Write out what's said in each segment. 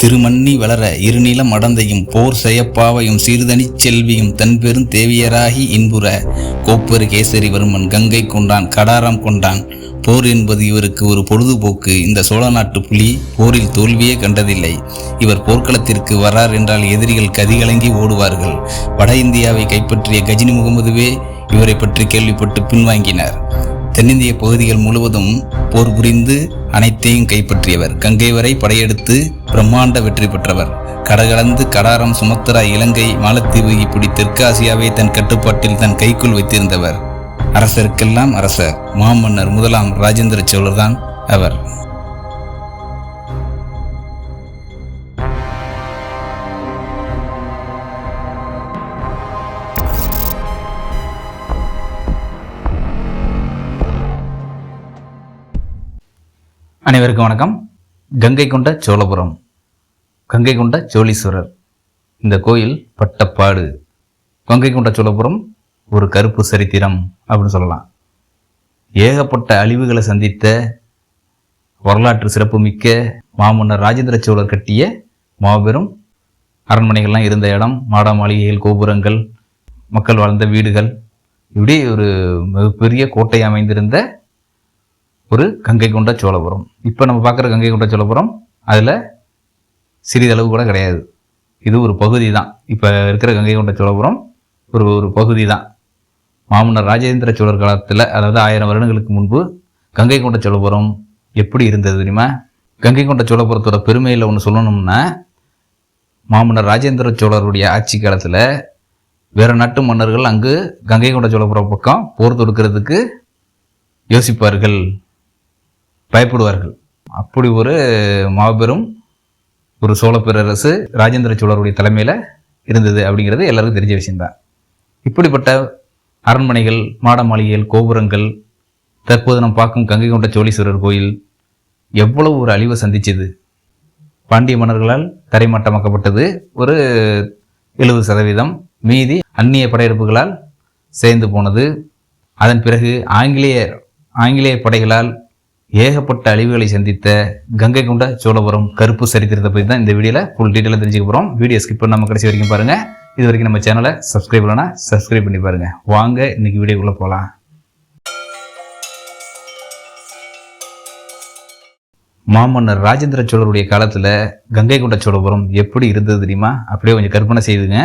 திருமண்ணி வளர இருநிலம் அடந்தையும் போர் செயப்பாவையும் சீர்தனிச் செல்வியும் தன்பெரும் தேவியராகி இன்புற கோப்பெரு கேசரிவர்மன் கங்கை கொண்டான் கடாரம் கொண்டான். போர் என்பது இவருக்கு ஒரு பொழுதுபோக்கு. இந்த சோழ நாட்டு புலி போரில் தோல்வியே கண்டதில்லை. இவர் போர்க்களத்திற்கு வரார் என்றால் எதிரிகள் கதிகலங்கி ஓடுவார்கள். வட இந்தியாவை கைப்பற்றிய கஜினி முகமதுவே இவரை பற்றி கேள்விப்பட்டு பின்வாங்கினார். தென்னிந்திய பகுதிகள் முழுவதும் போர் புரிந்து அனைத்தையும் கைப்பற்றியவர். கங்கை வரை படையெடுத்து பிரம்மாண்ட வெற்றி பெற்றவர். கடகலந்து கடாரம் சுமத்ரா இலங்கை மாலத்தீவு இப்படி தெற்காசியாவை தன் கட்டுப்பாட்டில் தன் கைக்குள் வைத்திருந்தவர். அரசருக்கெல்லாம் அரசர். மாமன்னர் முதலாம் ராஜேந்திர சோழர்தான் அவர். அனைவருக்கும் வணக்கம். கங்கை கொண்ட சோழபுரம் கங்கை கொண்ட சோழீஸ்வரர் இந்த கோயில் பட்டப்பாடு. கங்கை கொண்ட சோழபுரம் ஒரு கருப்பு சரித்திரம் அப்படின்னு சொல்லலாம். ஏகப்பட்ட அழிவுகளை சந்தித்த வரலாற்று சிறப்புமிக்க மாமன்னர் ராஜேந்திர சோழர் கட்டிய மாபெரும் அரண்மனைகள்லாம் இருந்த இடம். மாட மாளிகைகள் கோபுரங்கள் மக்கள் வாழ்ந்த வீடுகள். இப்படி ஒரு மிகப்பெரிய கோட்டை அமைந்திருந்த ஒரு கங்கை கொண்ட சோழபுரம். இப்போ நம்ம பார்க்குற கங்கை கொண்ட சோழபுரம் அதில் சிறிதளவு கூட கிடையாது. இது ஒரு பகுதி தான் இப்போ இருக்கிற கங்கை கொண்ட சோழபுரம் ஒரு ஒரு பகுதி தான் மாமன்னர் ராஜேந்திர சோழர் காலத்தில் அதாவது ஆயிரம் வருடங்களுக்கு முன்பு கங்கை கொண்ட சோழபுரம் எப்படி இருந்தது தெரியுமா? கங்கை கொண்ட சோழபுரத்தோட பெருமையில் ஒன்று சொல்லணும்னா மாமன்னர் ராஜேந்திர சோழருடைய ஆட்சி காலத்தில் வேறு நாட்டு மன்னர்கள் அங்கு கங்கை கொண்ட சோழபுரம் பக்கம் போர் தொடுக்கிறதுக்கு யோசிப்பார்கள். பயப்படுவார்கள். அப்படி ஒரு மாபெரும் ஒரு சோழ பேரரசு ராஜேந்திர சோழருடைய தலைமையில் இருந்தது அப்படிங்கிறது எல்லாருக்கும் தெரிஞ்ச விஷயம்தான். இப்படிப்பட்ட அரண்மனைகள் மாட மாளிகைகள் கோபுரங்கள் தற்போது நாம் பார்க்கும் கங்கை கொண்ட சோழீஸ்வரர் கோயில் எவ்வளவு ஒரு அழிவை சந்திச்சது. பாண்டிய மன்னர்களால் தரைமட்டமாக்கப்பட்டது ஒரு எழுபது சதவீதம். மீதி அந்நிய படையெடுப்புகளால் சேர்ந்து போனது. அதன் பிறகு ஆங்கிலேய ஆங்கிலேய படைகளால் ஏகப்பட்ட அழிவுகளை சந்தித்த கங்கை கொண்ட சோழபுரம் கருப்பு சரித்திரத்தை பற்றி தான் இந்த வீடியோவில் ஃபுல் டீட்டெயிலாக தெரிஞ்சுக்க போகிறோம் வீடியோ ஸ்கிப் பண்ணாமல் கடைசி வரைக்கும் பாருங்கள் இது வரைக்கும் நம்ம சேனலை சப்ஸ்கிரைப் இல்லைனா சப்ஸ்கிரைப் பண்ணி பாருங்கள் வாங்க இன்னைக்கு வீடியோக்குள்ளே போகலாம் மாமன்னர் ராஜேந்திர சோழருடைய காலத்தில் கங்கை கொண்ட சோழபுரம் எப்படி இருந்தது தெரியுமா? அப்படியே கொஞ்சம் கற்பனை செய்துங்க.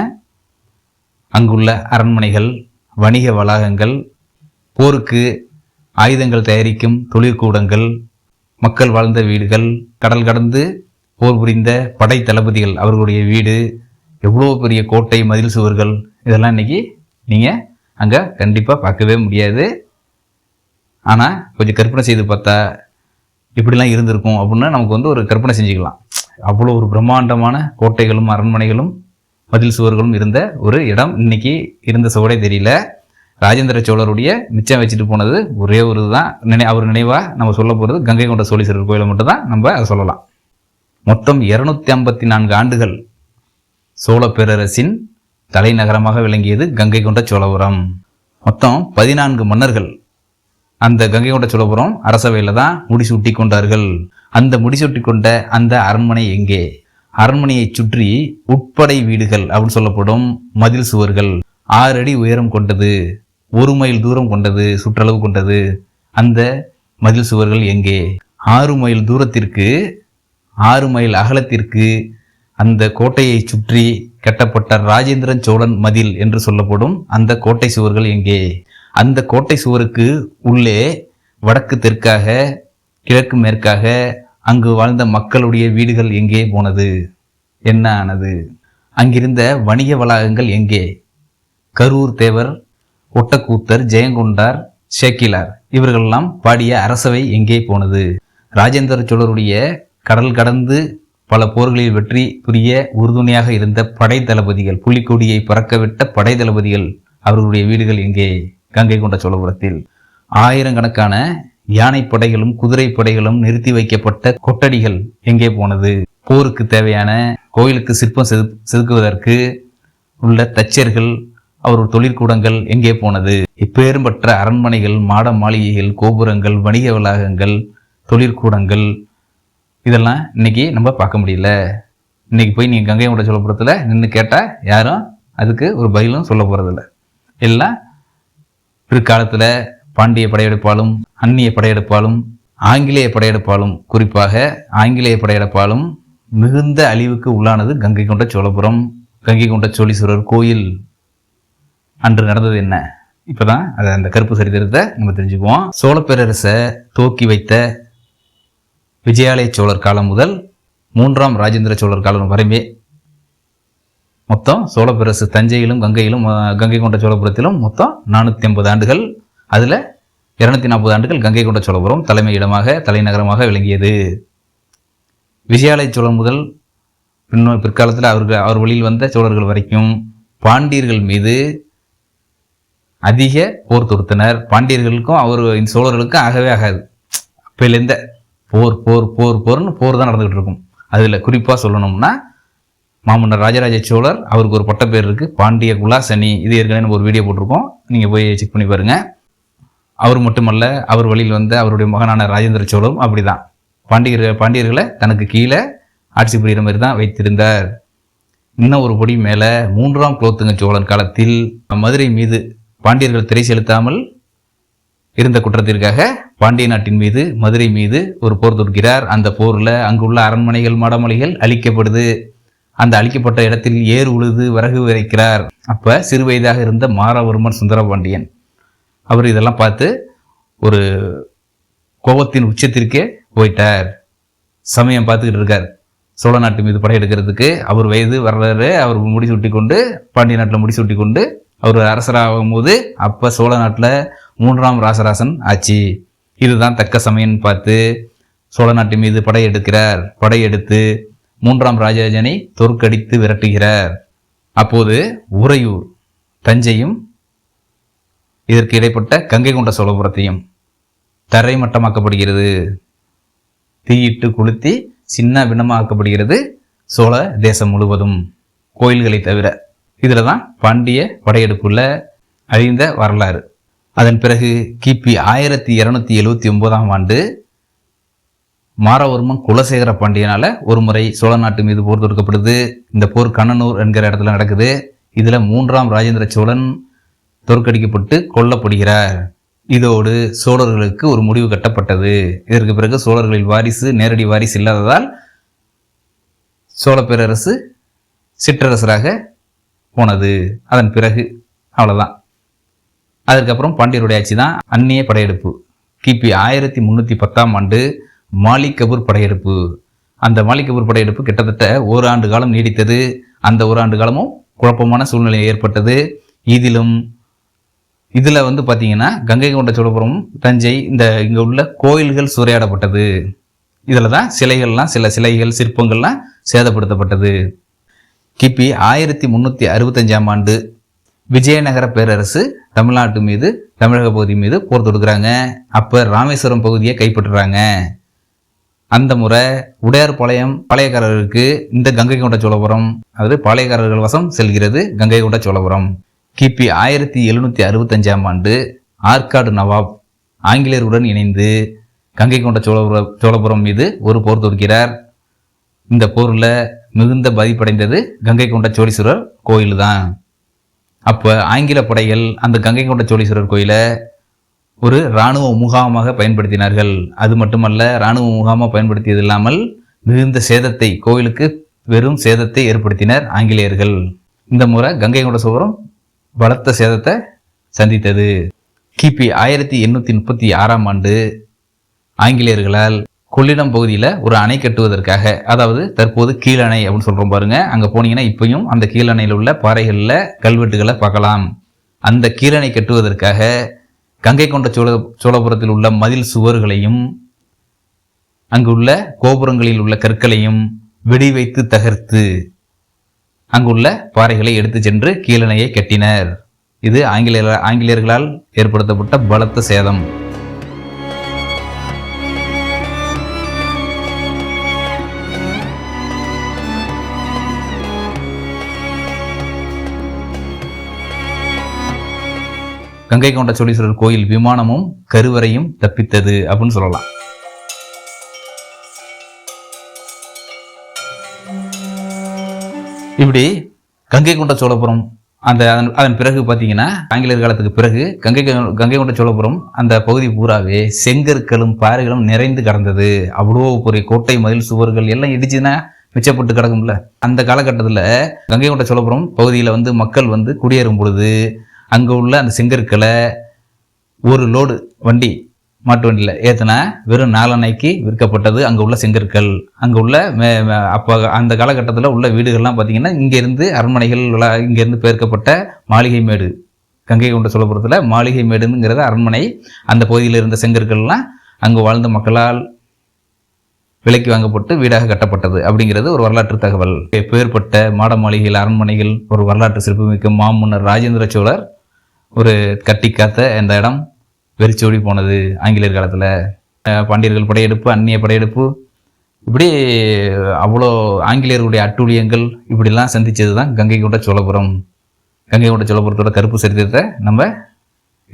அங்குள்ள அரண்மனைகள் வணிக வளாகங்கள் போருக்கு ஆயுதங்கள் தயாரிக்கும் தொழிற்கூடங்கள் மக்கள் வாழ்ந்த வீடுகள் கடல் கடந்து போர் புரிந்த படை தளபதிகள் அவர்களுடைய வீடு எவ்வளோ பெரிய கோட்டை மதில் சுவர்கள் இதெல்லாம் இன்னைக்கு நீங்கள் அங்கே கண்டிப்பாக பார்க்கவே முடியாது. ஆனால் கொஞ்சம் கற்பனை செய்து பார்த்தா இப்படிலாம் இருந்திருக்கும் அப்படின்னு நமக்கு வந்து ஒரு கற்பனை செஞ்சுக்கலாம். அவ்வளோ ஒரு பிரம்மாண்டமான கோட்டைகளும் அரண்மனைகளும் மதில் சுவர்களும் இருந்த ஒரு இடம் இன்னைக்கு இருந்த சுவடே தெரியல. ராஜேந்திர சோழருடைய மிச்சம் வச்சுட்டு போனது ஒரே ஒரு தான் நினை அவர் நினைவாக நம்ம சொல்ல போகிறது கங்கை கொண்ட சோழீஸ்வரர் கோயிலை மட்டும் தான் நம்ம அதை சொல்லலாம். மொத்தம் இருநூத்தி ஐம்பத்தி நான்கு ஆண்டுகள் சோழ பேரரசின் தலைநகரமாக விளங்கியது கங்கை கொண்ட சோழபுரம். மொத்தம் பதினான்கு மன்னர்கள் அந்த கங்கை கொண்ட சோழபுரம் அரசவையில் தான் முடிசூட்டி கொண்டார்கள். அந்த முடிசூட்டி கொண்ட அந்த அரண்மனை எங்கே? அரண்மனையை சுற்றி உட்படை வீடுகள் அப்படின்னு சொல்லப்படும் மதில் சுவர்கள் ஆறு அடி உயரம் கொண்டது. ஒரு மைல் தூரம் கொண்டது சுற்றளவு கொண்டது. அந்த மதில் சுவர்கள் எங்கே? ஆறு மைல் தூரத்திற்கு ஆறு மைல் அகலத்திற்கு அந்த கோட்டையை சுற்றி கட்டப்பட்ட ராஜேந்திரன் சோழன் மதில் என்று சொல்லப்படும் அந்த கோட்டை சுவர்கள் எங்கே? அந்த கோட்டை சுவருக்கு உள்ளே வடக்கு தெற்காக கிழக்கு மேற்காக அங்கு வாழ்ந்த மக்களுடைய வீடுகள் எங்கே போனது? என்ன ஆனது? அங்கிருந்த வணிக வளாகங்கள் எங்கே? கரூர் தேவர் ஒட்டக்கூத்தர் ஜெயங்கொண்டார் ஷேக்கிலார். இவர்களெல்லாம் பாடிய அரசவை எங்கே போனது? ராஜேந்திர சோழருடைய கடல் கடந்து பல போர்களில் வெற்றி புரிய உறுதுணையாக இருந்த படை தளபதிகள் புலிக்கொடியை பறக்கவிட்ட படை தளபதிகள் அவர்களுடைய வீடுகள் எங்கே? கங்கை கொண்ட சோழபுரத்தில். ஆயிரக்கணக்கான யானை படைகளும் குதிரை படைகளும் நிறுத்தி வைக்கப்பட்ட கொட்டடிகள் எங்கே போனது? போருக்கு தேவையான கோயிலுக்கு சிற்பம் செதுக்குவதற்கு உள்ள தச்சர்கள் அவர் தொழிற்கூடங்கள் எங்கே போனது? இப்பேரும்பற்ற அரண்மனைகள் மாட மாளிகைகள் கோபுரங்கள் வணிக வளாகங்கள் தொழிற்கூடங்கள் இதெல்லாம் இன்னைக்கு நம்ம பார்க்க முடியல. இன்னைக்கு போய் நீங்கள் கங்கை கொண்ட சோழபுரத்தில் நின்று கேட்டால் யாரும் அதுக்கு ஒரு பதிலும் சொல்ல போகிறதில்ல எல்லாம் பிற்காலத்தில் பாண்டிய படையெடுப்பாலும் அந்நிய படையெடுப்பாலும் ஆங்கிலேய படையெடுப்பாலும் குறிப்பாக ஆங்கிலேய படையெடுப்பாலும் மிகுந்த அழிவுக்கு உள்ளானது கங்கை கொண்ட சோழபுரம். கங்கை கொண்ட சோழீஸ்வரர் கோயில். அன்று நடந்தது என்ன? இப்போதான் அதை அந்த கருப்பு சரித்திரத்தை நம்ம தெரிஞ்சுக்குவோம். சோழ பேரரசை வைத்த விஜயாலய சோழர் காலம் முதல் மூன்றாம் ராஜேந்திர சோழர் காலம் வரைமே மொத்தம் சோழ பேரரசு தஞ்சையிலும் கங்கையிலும் கங்கை கொண்ட சோழபுரத்திலும் மொத்தம் நானூற்றி ஐம்பது ஆண்டுகள். அதில் இருநூத்தி நாற்பது ஆண்டுகள் கங்கை கொண்ட சோழபுரம் தலைமையிடமாக தலைநகரமாக விளங்கியது. விஜயாலய சோழன் முதல் பின்னோ பிற்காலத்தில் அவர்கள் அவர் வழியில் வந்த சோழர்கள் வரைக்கும் பாண்டியர்கள் மீது அதிக போர் தொடுத்தனர். பாண்டியர்களுக்கும் அவர் இந்த சோழர்களுக்கும் ஆகவே ஆகாது. அப்பையிலேருந்த போர் போர் போர் போர்னு போர் தான் நடந்துகிட்டு இருக்கும். அதில் குறிப்பாக சொல்லணும்னா மாமன்னர் ராஜராஜ சோழர் அவருக்கு ஒரு பட்ட பேர் இருக்குது பாண்டிய குலாசனி இது ஏற்கனவே நம்ம ஒரு வீடியோ போட்டிருக்கோம். நீங்கள் போய் செக் பண்ணி பாருங்கள் அவர் மட்டுமல்ல அவர் வழியில் வந்த அவருடைய மகனான ராஜேந்திர சோழரும் அப்படிதான். பாண்டியர் பாண்டியர்களை தனக்கு கீழே ஆட்சி புரிகிற மாதிரி தான் வைத்திருந்தார். இன்னும் ஒரு படி மேலே மூன்றாம் குலோத்துங்க சோழன் காலத்தில் மதுரை மீது பாண்டியர்கள் திரை செலுத்தாமல் இருந்த குற்றத்திற்காக பாண்டிய நாட்டின் மீது மதுரை மீது ஒரு போர் தொடுக்கிறார். அந்த போரில் அங்குள்ள அரண்மனைகள் மாடமலைகள் அழிக்கப்படுது. அந்த அழிக்கப்பட்ட இடத்தில் ஏர் உழுது விறகு விரைக்கிறார் அப்போ சிறு வயதாக இருந்த மாரவர்மன் சுந்தரபாண்டியன். அவர் இதெல்லாம் பார்த்து ஒரு கோபத்தின் உச்சத்திற்கே போயிட்டார். சமயம் பார்த்துக்கிட்டு இருக்கார். சோழ நாட்டு மீது படையெடுக்கிறதுக்கு அவர் வயது வர்றாரு அவர் முடிசூட்டி கொண்டு பாண்டிய நாட்டில் முடிசூட்டி கொண்டு அவர் அரசராகும் போது அப்போ சோழ நாட்டில் மூன்றாம் ராசராசன் ஆச்சு. இதுதான் தக்க சமயம்னு பார்த்து சோழ நாட்டு மீது படையெடுக்கிறார் படையெடுத்து மூன்றாம் ராஜராஜனை தோற்கடித்து விரட்டுகிறார். அப்போது உறையூர் தஞ்சையும் இதற்கு இடைப்பட்ட கங்கை கொண்ட சோழபுரத்தையும் தரைமட்டமாக்கப்படுகிறது. தீயிட்டு கொளுத்தி சின்ன பின்னமாக்கப்படுகிறது சோழ தேசம் முழுவதும் கோயில்களை தவிர. இதில் தான் பாண்டிய படையெடுப்புள்ள அழிந்த வரலாறு. அதன் பிறகு கிபி ஆயிரத்தி இரநூத்தி எழுவத்தி ஒன்பதாம் ஆண்டு மாரவர்மன் குலசேகர பாண்டியனால் ஒரு முறை சோழ நாட்டு மீது போர் தொடுக்கப்படுது. இந்த போர் கண்ணனூர் என்கிற இடத்துல நடக்குது. இதில் மூன்றாம் ராஜேந்திர சோழன் தோற்கடிக்கப்பட்டு கொல்லப்படுகிறார். இதோடு சோழர்களுக்கு ஒரு முடிவு கட்டப்பட்டது. இதற்கு பிறகு சோழர்களின் வாரிசு நேரடி வாரிசு இல்லாததால் சோழ பேரரசு சிற்றரசராக போனது. அதன் பிறகு அவ்வளோதான் அதுக்கப்புறம் பாண்டியருடைய ஆட்சி தான் அந்நிய படையெடுப்பு. கிபி ஆயிரத்தி முந்நூற்றி பத்தாம் ஆண்டு மாலிக் கபூர் படையெடுப்பு. அந்த மாலிகபூர் படையெடுப்பு கிட்டத்தட்ட ஓராண்டு காலம் நீடித்தது. அந்த ஓராண்டு காலமும் குழப்பமான சூழ்நிலை ஏற்பட்டது. இதிலும் இதில் வந்து பார்த்தீங்கன்னா கங்கை கொண்ட சோழபுரம் தஞ்சை இந்த இங்கே உள்ள கோயில்கள் சூறையாடப்பட்டது. இதில் தான் சிலைகள்லாம் சில சிலைகள் சிற்பங்கள்லாம் சேதப்படுத்தப்பட்டது. கிபி ஆயிரத்தி முந்நூற்றி அறுபத்தஞ்சாம் ஆண்டு விஜயநகர பேரரசு தமிழ்நாட்டு மீது தமிழக பகுதி மீது போர் தொடுக்கிறாங்க. அப்போ ராமேஸ்வரம் பகுதியை கைப்பற்றுறாங்க. அந்த முறை உடையார்பாளையம் பாளையக்காரருக்கு இந்த கங்கை கொண்ட சோழபுரம் அதாவது பாளையக்காரர்கள் வசம் செல்கிறது கங்கை கொண்ட சோழபுரம். கிபி ஆயிரத்தி எழுநூற்றி அறுபத்தஞ்சாம் ஆண்டு ஆற்காடு நவாப் ஆங்கிலேயருடன் இணைந்து கங்கை கொண்ட சோழபுரம் சோழபுரம் மீது ஒரு போர் தொடுக்கிறார். இந்த போரில் மிகுந்த பதிப்படைந்தது கங்கை கொண்ட சோழீஸ்வரர் கோயில் தான் அப்போ ஆங்கில படைகள் அந்த கங்கை கொண்ட சோழீஸ்வரர் கோயிலை ஒரு இராணுவ முகாமாக பயன்படுத்தினார்கள். அது மட்டுமல்ல இராணுவ முகாமாக பயன்படுத்தியது இல்லாமல் மிகுந்த சேதத்தை கோயிலுக்கு வெறும் சேதத்தை ஏற்படுத்தினர் ஆங்கிலேயர்கள். இந்த முறை கங்கை கொண்ட சோழபுரம் பலத்த சேதத்தை சந்தித்தது. கிபி ஆயிரத்தி எண்ணூற்றி முப்பத்தி ஆறாம் ஆண்டு ஆங்கிலேயர்களால் கொள்ளிடம் பகுதியில் ஒரு அணை கட்டுவதற்காக அதாவது தற்போது கீழணை அப்படின்னு சொல்கிறோம் பாருங்க. அங்கே போனீங்கன்னா இப்பயும் அந்த கீழணையில் உள்ள பாறைகளில் கல்வெட்டுகளை பார்க்கலாம். அந்த கீழணை கட்டுவதற்காக கங்கை கொண்ட சோழ சோழபுரத்தில் உள்ள மதில் சுவர்களையும் அங்குள்ள கோபுரங்களில் உள்ள கற்களையும் வெடி வைத்து தகர்த்து அங்குள்ள பாறைகளை எடுத்து சென்று கீழணையை கட்டினர். இது ஆங்கிலேயர் ஆங்கிலேயர்களால் ஏற்படுத்தப்பட்ட பலத்த சேதம். கங்கை கொண்ட சோழீஸ்வரர் கோயில் விமானமும் கருவறையும் தப்பித்தது அப்படின்னு சொல்லலாம். இப்படி கங்கை கொண்ட சோழபுரம் அந்த அதன் அதன் பிறகு பார்த்தீங்கன்னா ஆங்கிலேயர் காலத்துக்கு பிறகு கங்கை கங்கை கொண்ட சோழபுரம் அந்த பகுதி பூராவே செங்கற்களும் பாறைகளும் நிறைந்து கடந்தது. அவ்வளோ பெரிய கோட்டை மதில் சுவர்கள் எல்லாம் இடிச்சுன்னா மிச்சப்பட்டு கிடக்கும்ல. அந்த காலகட்டத்தில் கங்கை கொண்ட சோழபுரம் பகுதியில் வந்து மக்கள் வந்து குடியேறும் பொழுது அங்கே உள்ள அந்த செங்கற்களை ஒரு லோடு வண்டி மாட்டு வண்டியில் ஏற்றினா வெறும் நாலணைக்கு விற்கப்பட்டது அங்கே உள்ள செங்கற்கள் அங்கே உள்ள மே- அப்போ அந்த காலகட்டத்தில் உள்ள வீடுகள்லாம் பார்த்திங்கன்னா இங்கேருந்து அரண்மனைகள் இங்கேருந்து பெயர்க்கப்பட்ட மாளிகை மேடு. கங்கை கொண்ட சோழபுரத்தில் மாளிகை மேடுங்கிறது அரண்மனை அந்த பகுதியில் இருந்த செங்கற்கள்லாம் அங்கே வாழ்ந்த மக்களால் விலைக்கு வாங்கப்பட்டு வீடாக கட்டப்பட்டது அப்படிங்கிறது ஒரு வரலாற்று தகவல். பெயர்பட்ட மாட மாளிகைகள் அரண்மனைகள் ஒரு வரலாற்று சிறப்புமிக்க மாமன்னர் ராஜேந்திர சோழர் ஒரு கட்டி காத்த இந்த இடம்? வெறிச்சோடி போனது ஆங்கிலேயர் காலத்தில். பாண்டியர்கள் படையெடுப்பு அந்நிய படையெடுப்பு. இப்படி அவ்வளோ ஆங்கிலேயர்களுடைய அட்டூழியங்கள் இப்படிலாம் சந்திச்சது தான் கங்கை கொண்ட சோழபுரம். கங்கை கொண்ட சோழபுரத்தோட கருப்பு சரித்திரத்தை நம்ம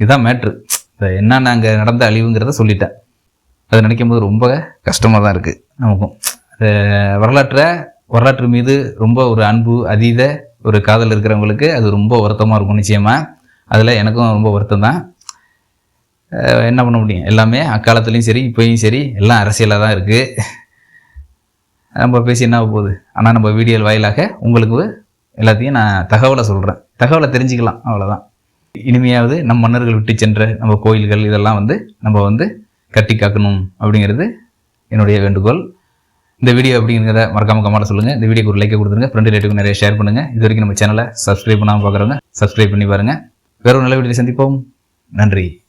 இதுதான் மேட்ரு. என்னென்ன அங்கே நடந்த அழிவுங்கிறத சொல்லிட்டேன். அதை நினைக்கும் போது ரொம்ப கஷ்டமாக தான் இருக்குது நமக்கும் வரலாற்றை வரலாற்று மீது ரொம்ப ஒரு அன்பு அதீத ஒரு காதல் இருக்கிறவங்களுக்கு அது ரொம்ப வருத்தமாக இருக்கும் நிச்சயமாக அதில் எனக்கும் ரொம்ப வருத்தம் தான் என்ன பண்ண முடியும்? எல்லாமே அக்காலத்துலேயும் சரி இப்போயும் சரி எல்லாம் அரசியலாக தான் இருக்குது நம்ம பேசி என்ன போகுது? ஆனால் நம்ம வீடியோ வாயிலாக உங்களுக்கு எல்லாத்தையும் நான் தகவலை சொல்கிறேன் தகவலை தெரிஞ்சுக்கலாம் அவ்வளோதான் இனிமையாவது நம் மன்னர்கள் விட்டு சென்ற நம்ம கோயில்கள் இதெல்லாம் வந்து நம்ம வந்து கட்டி காக்கணும் அப்படிங்கிறது என்னுடைய வேண்டுகோள். இந்த வீடியோ அப்படிங்கிறத மறக்காம கமெண்ட்ல சொல்லுங்கள் இந்த வீடியோக்கு ஒரு லைக்கை கொடுத்துருங்க. ஃப்ரெண்டு ரிலேட்டிவ் நிறைய ஷேர் பண்ணுங்கள் இது வரைக்கும் நம்ம சேனலை சப்ஸ்கிரைப் பண்ணாமல் பார்க்குறவங்க சப்ஸ்கிரைப் பண்ணி பாருங்கள் வேறொரு நல்ல வீட்டில் சந்திப்போம். நன்றி.